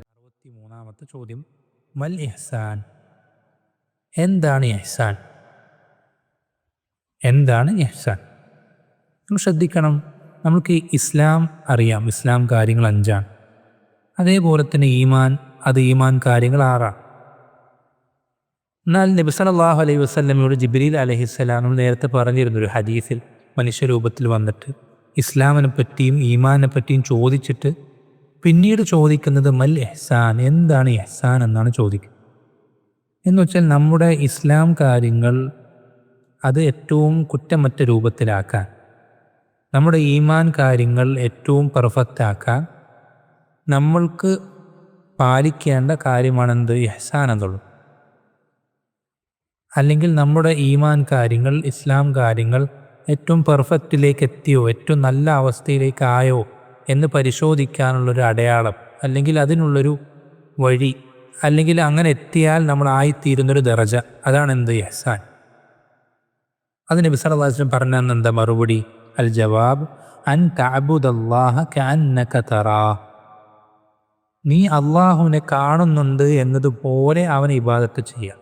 അറുപത്തി മൂന്നാമത്തെ ചോദ്യം. മൽ ഇഹ്സാൻ. എന്താണ് ഇഹ്സാൻ? എന്താണ് ഇഹ്സാൻ? നമ്മൾ ശ്രദ്ധിക്കണം. നമുക്ക് ഇസ്ലാം അറിയാം. ഇസ്ലാം കാര്യങ്ങൾ അഞ്ചാണ്. അതേപോലെ തന്നെ ഈമാൻ. അത് ഈമാൻ കാര്യങ്ങൾ ആറാണ്. എന്നാൽ നബിസലാഹു അലൈഹി വസ്ലമിയോട് ജിബ്രീൽ അലഹിസ്സലാം നേരത്തെ പറഞ്ഞിരുന്നു ഒരു ഹദീസിൽ മനുഷ്യരൂപത്തിൽ വന്നിട്ട് ഇസ്ലാമിനെ പറ്റിയും ഈമാനെ പറ്റിയും ചോദിച്ചിട്ട് പിന്നീട് ചോദിക്കുന്നത് മൽ എഹ്സാൻ എന്താണ് എഹ്സാൻ എന്നാണ് ചോദിക്കുക എന്ന് വെച്ചാൽ നമ്മുടെ ഇസ്ലാം കാര്യങ്ങൾ അത് ഏറ്റവും കുറ്റമറ്റ രൂപത്തിലാക്കാൻ നമ്മുടെ ഈമാൻ കാര്യങ്ങൾ ഏറ്റവും പെർഫെക്റ്റ് ആക്കാൻ നമ്മൾക്ക് പാലിക്കേണ്ട കാര്യമാണെന്ത്? എഹ്സാൻ എന്നുള്ളത്. അല്ലെങ്കിൽ നമ്മുടെ ഈമാൻ കാര്യങ്ങൾ ഇസ്ലാം കാര്യങ്ങൾ ഏറ്റവും പെർഫെക്റ്റിലേക്ക് എത്തിയോ ഏറ്റവും നല്ല അവസ്ഥയിലേക്ക് ആയോ എന്ന് പരിശോധിക്കാനുള്ളൊരു അടയാളം അല്ലെങ്കിൽ അതിനുള്ളൊരു വഴി അല്ലെങ്കിൽ അങ്ങനെ എത്തിയാൽ നമ്മൾ ആയിത്തീരുന്നൊരു ദറജ അതാണ് എന്ത് എഹ്സാൻ. അത് നബി സല്ലല്ലാഹു അലൈഹി വസല്ലം പറഞ്ഞ എന്താ മറുപടി? അൽ ജവാബ് അൻ താബുദല്ലാഹ കഅന്നക തറാ. നീ അള്ളാഹുവിനെ കാണുന്നുണ്ട് എന്നതുപോലെ അവനെ ഇബാദത്ത് ചെയ്യാം.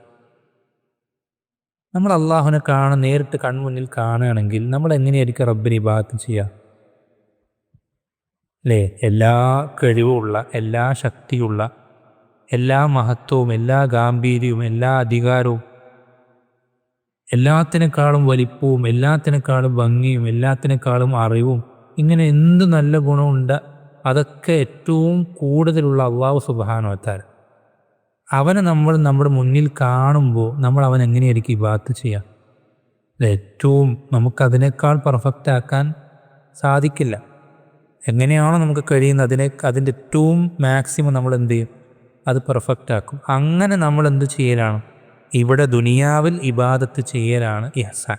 നമ്മൾ അള്ളാഹുവിനെ കാണാൻ നേരിട്ട് കൺമുന്നിൽ കാണുകയാണെങ്കിൽ നമ്മൾ എങ്ങനെയായിരിക്കും റബ്ബിന് ഇബാദത്ത് ചെയ്യുക? അല്ലേ? എല്ലാ കഴിവുമുള്ള എല്ലാ ശക്തിയുള്ള എല്ലാ മഹത്വവും എല്ലാ ഗാംഭീര്യവും എല്ലാ അധികാരവും എല്ലാത്തിനേക്കാളും വലിപ്പവും എല്ലാത്തിനേക്കാളും ഭംഗിയും എല്ലാത്തിനേക്കാളും അറിവും ഇങ്ങനെ എന്ത് നല്ല ഗുണമുണ്ട് അതൊക്കെ ഏറ്റവും കൂടുതലുള്ള അള്ളാഹു സുബാനോത്താൽ അവനെ നമ്മൾ നമ്മുടെ മുന്നിൽ കാണുമ്പോൾ നമ്മൾ അവൻ എങ്ങനെയായിരിക്കും ഇബാത്ത് ചെയ്യുക ഏറ്റവും നമുക്കതിനേക്കാൾ പെർഫെക്റ്റ് ആക്കാൻ സാധിക്കില്ല. എങ്ങനെയാണോ നമുക്ക് കഴിയുന്നത് അതിനെ അതിന്റെ ഏറ്റവും മാക്സിമം നമ്മൾ എന്ത് ചെയ്യും? അത് പെർഫെക്റ്റ് ആക്കും. അങ്ങനെ നമ്മൾ എന്ത് ചെയ്യലാണ്? ഇവിടെ ദുനിയാവിൽ ഇബാദത്ത് ചെയ്യലാണ് ഹസാൻ.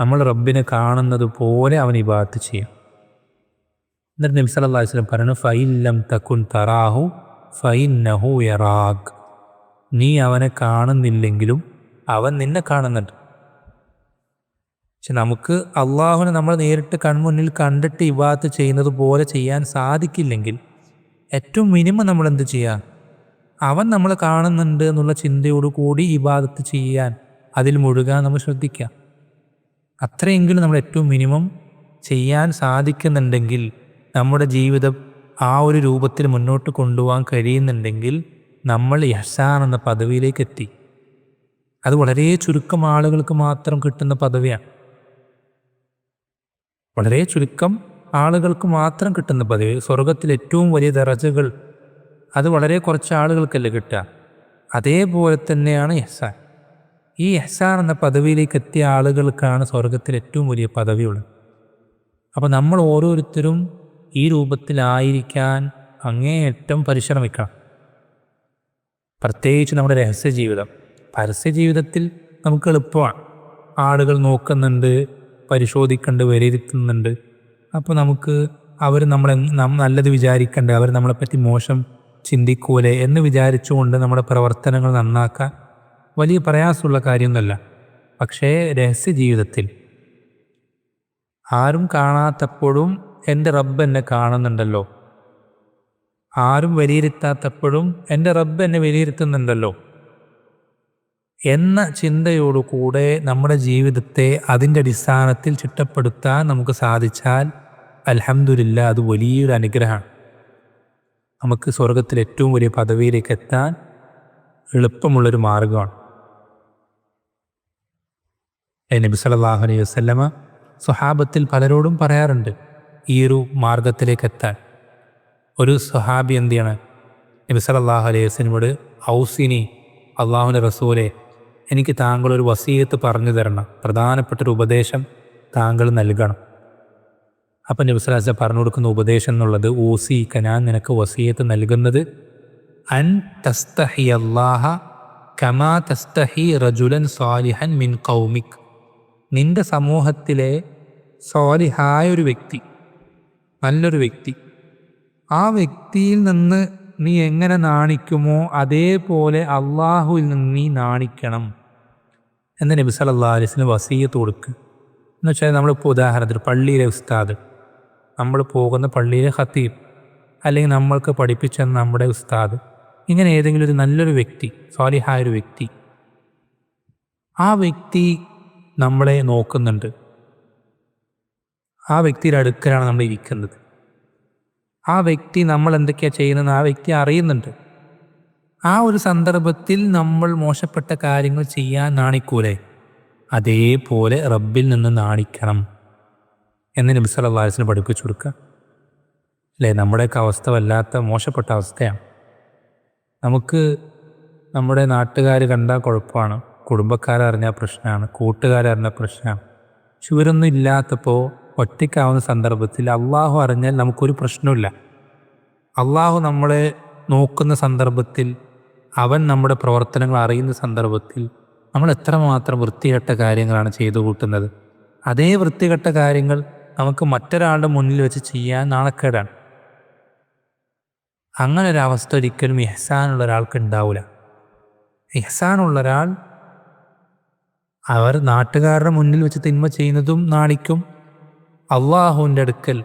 നമ്മൾ റബ്ബിനെ കാണുന്നത് പോലെ അവൻ ഇബാദത്ത് ചെയ്യും. എന്നിട്ട് നബി സല്ലല്ലാഹു അലൈഹി വസല്ലം പറഞ്ഞു ഫൈലം തക്കുൻ തറാഹു ഫൈനഹു യറാഖ് നീ അവനെ കാണുന്നില്ലെങ്കിലും അവൻ നിന്നെ കാണുന്നുണ്ട്. പക്ഷെ നമുക്ക് അള്ളാഹുവിനെ നമ്മൾ നേരിട്ട് കൺമുന്നിൽ കണ്ടിട്ട് ഇബാത്ത് ചെയ്യുന്നത് പോലെ ചെയ്യാൻ സാധിക്കില്ലെങ്കിൽ ഏറ്റവും മിനിമം നമ്മൾ എന്ത് ചെയ്യുക അവൻ നമ്മൾ കാണുന്നുണ്ട് എന്നുള്ള ചിന്തയോട് കൂടി ഇബാദത്ത് ചെയ്യാൻ അതിൽ മുഴുകാൻ നമ്മൾ ശ്രദ്ധിക്കുക. അത്രയെങ്കിലും നമ്മൾ ഏറ്റവും മിനിമം ചെയ്യാൻ സാധിക്കുന്നുണ്ടെങ്കിൽ നമ്മുടെ ജീവിതം ആ ഒരു രൂപത്തിൽ മുന്നോട്ട് കൊണ്ടുപോകാൻ കഴിയുന്നുണ്ടെങ്കിൽ നമ്മൾ യഹ്സാൻ എന്ന പദവിയിലേക്ക് എത്തി. അത് വളരെ ചുരുക്കം ആളുകൾക്ക് മാത്രം കിട്ടുന്ന പദവിയാണ്. വളരെ ചുരുക്കം ആളുകൾക്ക് മാത്രം കിട്ടുന്ന പദവി. സ്വർഗത്തിൽ ഏറ്റവും വലിയ ദറജകൾ അത് വളരെ കുറച്ച് ആളുകൾക്കല്ലേ കിട്ടുക. അതേപോലെ തന്നെയാണ് യഹ്സാൻ ഈ യഹ്സാൻ എന്ന പദവിയിലേക്ക് എത്തിയ ആളുകൾക്കാണ് സ്വർഗത്തിൽ ഏറ്റവും വലിയ പദവിയുള്ളത്. അപ്പോൾ നമ്മൾ ഓരോരുത്തരും ഈ രൂപത്തിലായിരിക്കാൻ അങ്ങേയറ്റം പരിശ്രമിക്കണം. പ്രത്യേകിച്ച് നമ്മുടെ രഹസ്യ ജീവിതം പരസ്യ ജീവിതത്തിൽ നമുക്ക് എളുപ്പമാണ്. ആളുകൾ നോക്കുന്നുണ്ട് പരിശോധിക്കുന്നുണ്ട് വിലയിരുത്തുന്നുണ്ട് അപ്പോൾ നമുക്ക് അവർ നമ്മളെ നല്ലത് വിചാരിക്കണ്ടേ അവർ നമ്മളെപ്പറ്റി മോശം ചിന്തിക്കൂലേ എന്ന് വിചാരിച്ചുകൊണ്ട് നമ്മുടെ പ്രവർത്തനങ്ങൾ നന്നാക്കാൻ വലിയ പ്രയാസമുള്ള കാര്യമൊന്നുമല്ല. പക്ഷേ രഹസ്യ ജീവിതത്തിൽ ആരും കാണാത്തപ്പോഴും എന്റെ റബ്ബ് എന്നെ കാണുന്നുണ്ടല്ലോ. ആരും വിലയിരുത്താത്തപ്പോഴും എന്റെ റബ്ബ് എന്നെ വിലയിരുത്തുന്നുണ്ടല്ലോ. എന്ന ചിന്തയോടുകൂടെ നമ്മുടെ ജീവിതത്തെ അതിന്റെ അടിസ്ഥാനത്തിൽ ചിട്ടപ്പെടുത്താൻ നമുക്ക് സാധിച്ചാൽ അലഹമില്ല അത് വലിയൊരു അനുഗ്രഹമാണ്. നമുക്ക് സ്വർഗത്തിൽ ഏറ്റവും വലിയ പദവിയിലേക്ക് എത്താൻ എളുപ്പമുള്ളൊരു മാർഗമാണ്. നബി സല്ലല്ലാഹു അലൈഹി വസല്ലമ സ്വഹാബത്തിൽ പലരോടും പറയാറുണ്ട് ഈ ഒരു മാർഗത്തിലേക്ക് എത്താൻ ഒരു സുഹാബി എന്ത് ചെയ്യണം നബി സല്ലല്ലാഹു അലൈഹി വസ്ലിനോട് ഔസിനി അള്ളാഹുവിന്റെ റസൂലെ എനിക്ക് താങ്കളൊരു വസീയത്ത് പറഞ്ഞു തരണം. പ്രധാനപ്പെട്ടൊരു ഉപദേശം താങ്കൾ നൽകണം. അപ്പം നബി സ്വല്ലല്ലാഹു അലൈഹി പറഞ്ഞു കൊടുക്കുന്ന ഉപദേശം എന്നുള്ളത് ഊസീക്ക ഞാൻ നിനക്ക് വസീയത്ത് നൽകുന്നത് അൻ തസ്തഹി അള്ളാഹ കമാ തസ്തഹി റജുലൻ സ്വാലിഹൻ മിൻ കൗമിക് നിന്റെ സമൂഹത്തിലെ സ്വാലിഹായ ഒരു വ്യക്തി നല്ലൊരു വ്യക്തി. ആ വ്യക്തിയിൽ നിന്ന് നീ എങ്ങനെ നാണിക്കുമോ അതേപോലെ അള്ളാഹുവിൽ നിന്ന് നീ നാണിക്കണം. എന്ന് നബി അലൈഹി വസല്ലം വസീയത്ത് കൊടുക്കുക എന്ന് വെച്ചാൽ നമ്മളിപ്പോൾ ഉദാഹരണത്തിന് പള്ളിയിലെ ഉസ്താദ്. നമ്മൾ പോകുന്ന പള്ളിയിലെ ഖത്തീബ്. അല്ലെങ്കിൽ നമ്മൾക്ക് പഠിപ്പിച്ച നമ്മുടെ ഉസ്താദ്. ഇങ്ങനെ ഏതെങ്കിലും ഒരു നല്ലൊരു വ്യക്തി സ്വാലിഹായ ഒരു വ്യക്തി. ആ വ്യക്തി നമ്മളെ നോക്കുന്നുണ്ട്. ആ വ്യക്തിയുടെ അടുക്കലാണ് നമ്മൾ ഇരിക്കുന്നത്. ആ വ്യക്തി നമ്മൾ എന്തൊക്കെയാണ് ചെയ്യുന്നത് ആ വ്യക്തി അറിയുന്നുണ്ട്. ആ ഒരു സന്ദർഭത്തിൽ നമ്മൾ മോശപ്പെട്ട കാര്യങ്ങൾ ചെയ്യാൻ നാണിക്കൂലേ? അതേപോലെ റബ്ബിൽ നിന്ന് നാണിക്കണം എന്ന് നബി വസല്ലം പഠിപ്പിച്ചു കൊടുക്കുക. അല്ലേ? നമ്മുടെയൊക്കെ അവസ്ഥ വല്ലാത്ത മോശപ്പെട്ട അവസ്ഥയാണ്. നമുക്ക് നമ്മുടെ നാട്ടുകാർ കണ്ടാൽ കുഴപ്പമാണ്. കുടുംബക്കാരറിഞ്ഞാൽ പ്രശ്നമാണ്. കൂട്ടുകാരറിഞ്ഞ പ്രശ്നമാണ്. പക്ഷെ ഇവരൊന്നും ഇല്ലാത്തപ്പോൾ ഒറ്റയ്ക്കാവുന്ന സന്ദർഭത്തിൽ അള്ളാഹു അറിഞ്ഞാൽ നമുക്കൊരു പ്രശ്നമില്ല അള്ളാഹു നമ്മളെ നോക്കുന്ന സന്ദർഭത്തിൽ അവൻ നമ്മുടെ പ്രവർത്തനങ്ങൾ അറിയുന്ന സന്ദർഭത്തിൽ നമ്മൾ എത്രമാത്രം വൃത്തികെട്ട കാര്യങ്ങളാണ് ചെയ്തു കൂട്ടുന്നത്. അതേ വൃത്തികെട്ട കാര്യങ്ങൾ നമുക്ക് മറ്റൊരാളുടെ മുന്നിൽ വെച്ച് ചെയ്യാൻ നാണക്കേടാണ്. അങ്ങനെ ഒരു അവസ്ഥ ഒരിക്കലും ഇഹ്സാനുള്ള ഒരാൾക്ക് ഉണ്ടാവില്ല ഇഹ്സാനുള്ള ഒരാൾ അവർ നാട്ടുകാരുടെ മുന്നിൽ വെച്ച് തിന്മ ചെയ്യുന്നതും നാണിക്കും. അള്ളാഹുവിന്റെ അടുക്കൽ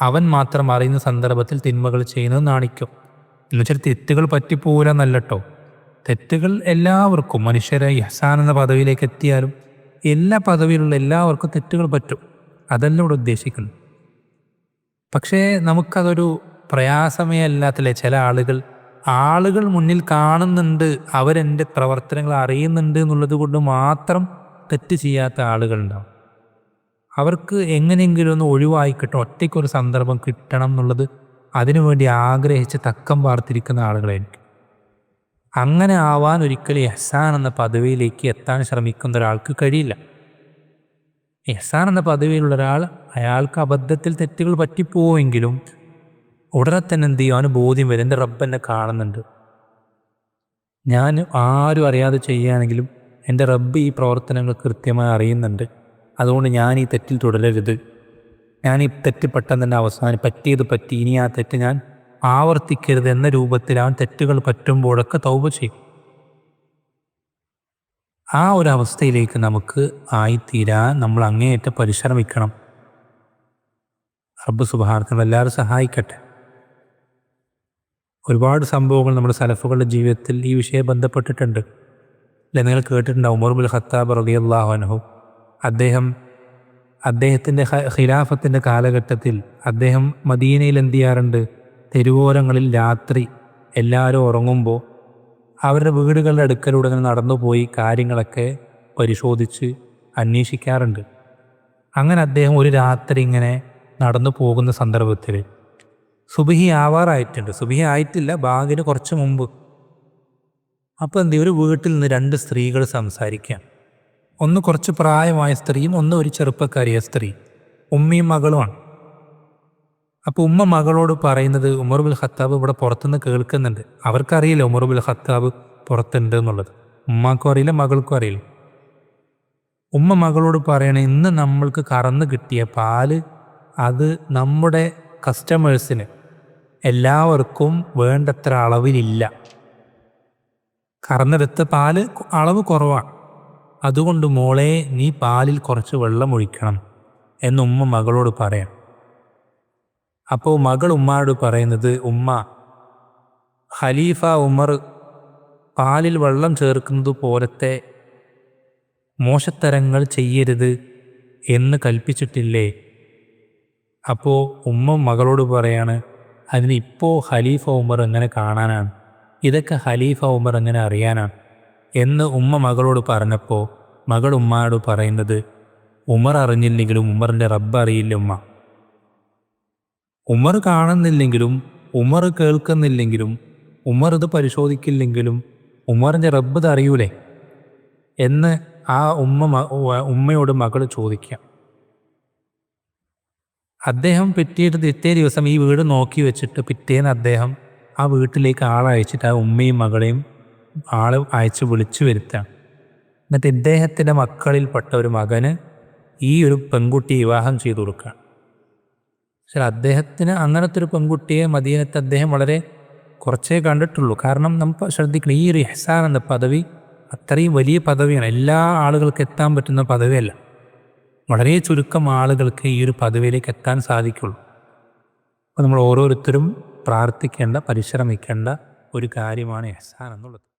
അവൻ മാത്രം അറിയുന്ന സന്ദർഭത്തിൽ തിന്മകൾ ചെയ്യുന്നത് നാണിക്കും. എന്നുവെച്ചാൽ തെറ്റുകൾ പറ്റിപ്പോകില്ല എന്നല്ലട്ടോ തെറ്റുകൾ എല്ലാവർക്കും മനുഷ്യരെ ഇഹ്സാൻ എന്ന പദവിയിലേക്ക് എത്തിയാലും എല്ലാ പദവിയിലുള്ള എല്ലാവർക്കും തെറ്റുകൾ പറ്റും. അതല്ല ഇവിടെ ഉദ്ദേശിക്കുന്നത്. പക്ഷേ നമുക്കതൊരു പ്രയാസമേ അല്ലാത്തല്ലേ? ചില ആളുകൾ ആളുകൾ മുന്നിൽ കാണുന്നുണ്ട് അവരെന്റെ പ്രവർത്തനങ്ങൾ അറിയുന്നുണ്ട് എന്നുള്ളത് കൊണ്ട് മാത്രം തെറ്റ് ചെയ്യാത്ത ആളുകളുണ്ടാവും. അവർക്ക് എങ്ങനെയെങ്കിലും ഒന്ന് ഒഴിവായി കിട്ടും ഒറ്റയ്ക്കൊരു സന്ദർഭം കിട്ടണം എന്നുള്ളത് അതിനുവേണ്ടി ആഗ്രഹിച്ച് തക്കം പാർത്തിരിക്കുന്ന ആളുകളായിരിക്കും. അങ്ങനെ ആവാൻ ഒരിക്കലും എഹ്സാൻ എന്ന പദവിയിലേക്ക് എത്താൻ ശ്രമിക്കുന്ന ഒരാൾക്ക് കഴിയില്ല. എഹ്സാൻ എന്ന പദവിയിലുള്ള ഒരാൾ അയാൾക്ക് അബദ്ധത്തിൽ തെറ്റുകൾ പറ്റിപ്പോവെങ്കിലും ഉടനെ തന്നെ എന്ത് ചെയ്യും അവന് ബോധ്യം വരും. എന്റെ റബ്ബ് എന്നെ കാണുന്നുണ്ട്. ഞാൻ ആരും അറിയാതെ ചെയ്യുകയാണെങ്കിലും എന്റെ റബ്ബ് ഈ പ്രവർത്തനങ്ങൾ കൃത്യമായി അറിയുന്നുണ്ട്. അതുകൊണ്ട് ഞാൻ ഈ തെറ്റിൽ തുടരരുത്. ഞാൻ ഈ തെറ്റ് പെട്ടെന്ന് തന്നെ അവസാനം പറ്റിയത് പറ്റി ഇനി ആ തെറ്റ് ഞാൻ ആവർത്തിക്കരുത് എന്ന രൂപത്തിൽ ആ തെറ്റുകൾ പറ്റുമ്പോഴൊക്കെ തൗപ ചെയ്യും. ആ ഒരു അവസ്ഥയിലേക്ക് നമുക്ക് ആയിത്തീരാൻ നമ്മൾ അങ്ങേയറ്റം പരിശ്രമിക്കണം. റബ്ബ് സുഭാർത്ഥം എല്ലാവരും സഹായിക്കട്ടെ. ഒരുപാട് സംഭവങ്ങൾ നമ്മുടെ സലഫുകളുടെ ജീവിതത്തിൽ ഈ വിഷയം ബന്ധപ്പെട്ടിട്ടുണ്ട്. അല്ലെ? നിങ്ങൾ കേട്ടിട്ടുണ്ടാവും ഉമർബുൽ ഖത്താബ് റലി അള്ളാഹു അനഹു അദ്ദേഹം അദ്ദേഹത്തിന്റെ ഖിലാഫത്തിന്റെ കാലഘട്ടത്തിൽ അദ്ദേഹം മദീനയിൽ എന്ത് ചെയ്യാറുണ്ട് തെരുവോരങ്ങളിൽ രാത്രി എല്ലാവരും ഉറങ്ങുമ്പോൾ അവരുടെ വീടുകളുടെ അടുക്കലൂടെ ഇങ്ങനെ നടന്നുപോയി കാര്യങ്ങളൊക്കെ പരിശോധിച്ച് അന്വേഷിക്കാറുണ്ട്. അങ്ങനെ അദ്ദേഹം ഒരു രാത്രി ഇങ്ങനെ നടന്നു പോകുന്ന സന്ദർഭത്തിൽ സുബിഹി ആവാറായിട്ടുണ്ട്. സുബിഹി ആയിട്ടില്ല ബാഗിന് കുറച്ച് മുമ്പ്. അപ്പോൾ എന്ത് ഒരു വീട്ടിൽ നിന്ന് രണ്ട് സ്ത്രീകൾ സംസാരിക്കാം ഒന്ന് കുറച്ച് പ്രായമായ സ്ത്രീയും ഒന്ന് ഒരു ചെറുപ്പക്കാരിയ സ്ത്രീ. ഉമ്മയും മകളുമാണ്. അപ്പോൾ ഉമ്മ മകളോട് പറയുന്നത് ഉമർബുൽ ഖത്താബ് ഇവിടെ പുറത്തുനിന്ന് കേൾക്കുന്നുണ്ട്. അവർക്കറിയില്ല ഉമർബുൽ ഖത്താബ് പുറത്തുണ്ട് എന്നുള്ളത്? ഉമ്മാക്കും അറിയില്ല മകൾക്കും അറിയില്ല. ഉമ്മ മകളോട് പറയണേ ഇന്ന് നമ്മൾക്ക് കറന്ന് കിട്ടിയ പാൽ അത് നമ്മുടെ കസ്റ്റമേഴ്സിന് എല്ലാവർക്കും വേണ്ടത്ര അളവിലില്ല. കറന്നെടുത്ത പാൽ അളവ് കുറവാണ്. അതുകൊണ്ട് മോളെ നീ പാലിൽ കുറച്ച് വെള്ളം ഒഴിക്കണം എന്ന് ഉമ്മ മകളോട് പറയാം. അപ്പോൾ മകൾ ഉമ്മയോട് പറയുന്നത് ഉമ്മ ഖലീഫ ഉമർ പാലിൽ വെള്ളം ചേർക്കുന്നത് പോലത്തെ മോശത്തരങ്ങൾ ചെയ്യരുത് എന്ന് കൽപ്പിച്ചിട്ടില്ലേ? അപ്പോൾ ഉമ്മ മകളോട് പറയാണ് അതിന് ഇപ്പോൾ ഖലീഫ ഉമർ എങ്ങനെ കാണാനാണ്? ഇതൊക്കെ ഖലീഫ ഉമർ എങ്ങനെ അറിയാനാണ്? എന്ന് ഉമ്മ മകളോട് പറഞ്ഞപ്പോൾ മകൾ ഉമ്മയോട് പറയുന്നത് ഉമർ അറിഞ്ഞില്ലെങ്കിലും ഉമറിന്റെ റബ്ബ് അറിയില്ല ഉമ്മ. ഉമർ കാണുന്നില്ലെങ്കിലും ഉമർ കേൾക്കുന്നില്ലെങ്കിലും ഉമർ ഇത് പരിശോധിക്കില്ലെങ്കിലും ഉമറിന്റെ റബ്ബ് ഇത് അറിയൂലേ എന്ന് ആ ഉമ്മ ഉമ്മയോട് മകൾ ചോദിക്കാം. അദ്ദേഹം പിറ്റേട്ട് പിറ്റേ ദിവസം ഈ വീട് നോക്കി വെച്ചിട്ട് പിറ്റേന്ന് അദ്ദേഹം ആ വീട്ടിലേക്ക് ആളയച്ചിട്ട് ആ ഉമ്മയും മകളെയും ആളെ അയച്ച് വിളിച്ചു വരുത്താണ് എന്നിട്ട് ഇദ്ദേഹത്തിന്റെ മക്കളിൽപ്പെട്ട ഒരു മകന് ഈ ഒരു പെൺകുട്ടി വിവാഹം ചെയ്തു കൊടുക്കുകയാണ്. പക്ഷേ അദ്ദേഹത്തിന് അങ്ങനത്തെ ഒരു പെൺകുട്ടിയെ മദീനത്ത് അദ്ദേഹം വളരെ കുറച്ചേ കണ്ടിട്ടുള്ളൂ. കാരണം നമുക്ക് ശ്രദ്ധിക്കണം ഈ ഒരു എന്ന പദവി അത്രയും വലിയ പദവിയാണ്. എല്ലാ ആളുകൾക്ക് എത്താൻ പറ്റുന്ന പദവിയല്ല. വളരെ ചുരുക്കം ആളുകൾക്ക് ഈ ഒരു പദവിയിലേക്ക് എത്താൻ സാധിക്കുള്ളൂ. അപ്പോൾ നമ്മൾ ഓരോരുത്തരും പ്രാർത്ഥിക്കേണ്ട പരിശ്രമിക്കേണ്ട ഒരു കാര്യമാണ് എഹ്സാൻ എന്നുള്ളത്.